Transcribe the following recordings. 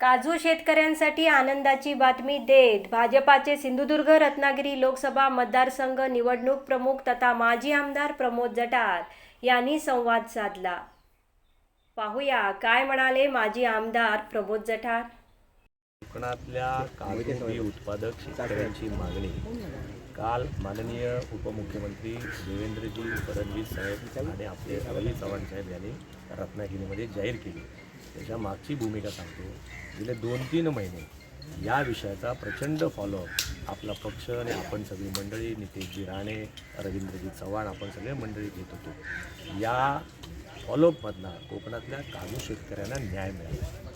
काजू शेतकऱ्यांसाठी आनंदाची बातमी देत भाजपाचे सिंधुदुर्ग रत्नागिरी लोकसभा मतदारसंघ निवडणूक प्रमुख तथा माजी आमदार प्रमोद जटार यांनी संवाद साधला. पाहूया काय म्हणाले माजी आमदार प्रमोद जठार? कोकणातल्या काजूबी उत्पादक शेतकऱ्यांची मागणी. काल माननीय उपमुख्यमंत्री देवेंद्रजी फडणवीस साहेब आणि आपले रवी चव्हाण साहेब यांनी रत्नागिरीमध्ये जाहीर केली. त्याच्या मागची भूमिका सांगतो. गेले दोन तीन महिने या विषयाचा प्रचंड फॉलोअप आपला पक्ष आणि आपण सगळी मंडळी नितेशजी राणे रवींद्रजी चव्हाण आपण सगळे मंडळी घेत होतो. या फॉलोअपमधनं कोकणातल्या काजू शेतकऱ्यांना न्याय मिळाला.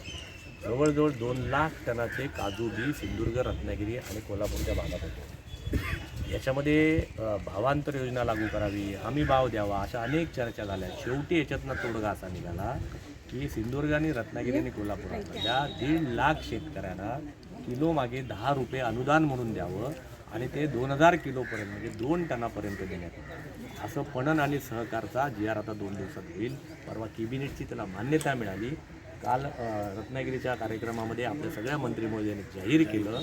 जवळजवळ दोन लाख टनाचे काजू बी सिंधुदुर्ग रत्नागिरी आणि कोल्हापूरच्या भागात होते. याच्यामध्ये भावांतर योजना लागू करावी हमी भाव द्यावा अशा अनेक चर्चा झाल्या. शेवटी याच्यातनं तोडगा असा निघाला की सिंधुदुर्ग आणि रत्नागिरी आणि कोल्हापुरातल्या दीड लाख शेतकऱ्यांना किलो मागे दहा रुपये अनुदान म्हणून द्यावं आणि ते दोन हजार किलोपर्यंत म्हणजे दोन टनापर्यंत देण्यात असं पणन आणि सहकारचा जी आर आता दोन दिवसात होईल. परवा कॅबिनेटची त्याला मान्यता मिळाली. काल रत्नागिरीच्या कार्यक्रमामध्ये आपल्या सगळ्या मंत्री महोदयांनी जाहीर केलं.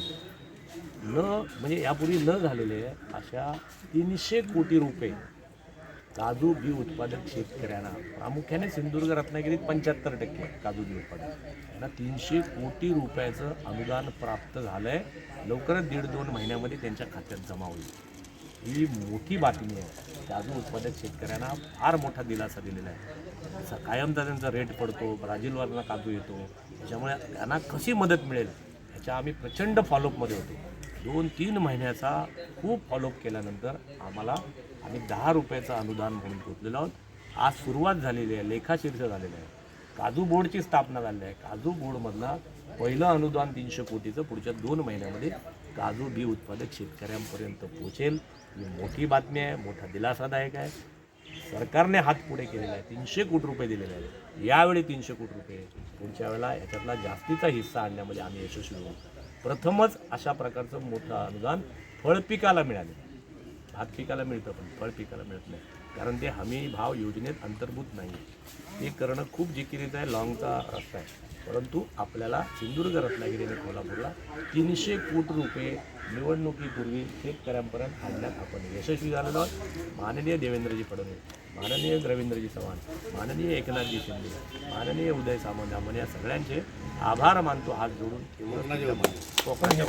न म्हणजे यापूर्वी न झालेले अशा तीनशे कोटी रुपये काजू बी उत्पादक शेतकऱ्यांना प्रामुख्याने सिंधुदुर्ग रत्नागिरीत पंच्याहत्तर टक्के काजू बी उत्पादक. त्यांना तीनशे कोटी रुपयाचं अनुदान प्राप्त झालं आहे लवकरच दीड दोन महिन्यामध्ये त्यांच्या खात्यात जमा होईल. ही मोठी बातमी आहे. काजू उत्पादक शेतकऱ्यांना फार मोठा दिलासा दिलेला आहे. असा कायमचा त्यांचा रेट पडतो ब्राझीलवरनं काजू येतो त्याच्यामुळे त्यांना कशी मदत मिळेल ह्याच्या आम्ही प्रचंड फॉलोअपमध्ये होतो. दोन तीन महिन्याचा खूप फॉलोअप केल्यानंतर आम्हाला आम्ही दहा रुपयाचं अनुदान म्हणून पोचलेलो आहोत. आज सुरुवात झालेली आहे लेखाशीर्ष झालेलं आहे. काजू बोर्डची स्थापना झाली आहे. काजू बोर्डमधला पहिलं अनुदान तीनशे कोटीचं पुढच्या दोन महिन्यामध्ये काजू बी उत्पादक शेतकऱ्यांपर्यंत पोचेल ही मोठी बातमी आहे मोठा दिलासादायक आहे. सरकारने हात पुढे केलेला आहे. तीनशे कोटी रुपये दिलेले आहेत. यावेळी तीनशे कोटी रुपये पुढच्या वेळेला याच्यातला जास्तीचा हिस्सा आणण्यामध्ये आम्ही यशस्वी होऊ. प्रथमच अशा प्रकारचं मोठं अनुदान फळपिकाला मिळाले. भात पिकाला मिळतं पण फळ पिकाला मिळत नाही. कारण ते हमी भाव योजनेत अंतर्भूत नाही ते करणं खूप जिकिरीचं आहे लॉंगचा रस्ता आहे. परंतु आपल्याला सिंधुदुर्ग रत्नागिरी आणि कोल्हापूरला तीनशे कोटी रुपये निवडणुकीपूर्वी शेतकऱ्यांपर्यंत आणण्यात आपण यशस्वी झालेलो आहोत. माननीय देवेंद्रजी फडणवीस. माननीय रवींद्रजी चव्हाण माननीय एकनाथजी शिंदे माननीय उदय सामंत आपण या सगळ्यांचे आभार मानतो हात जोडून. कोकणाच्या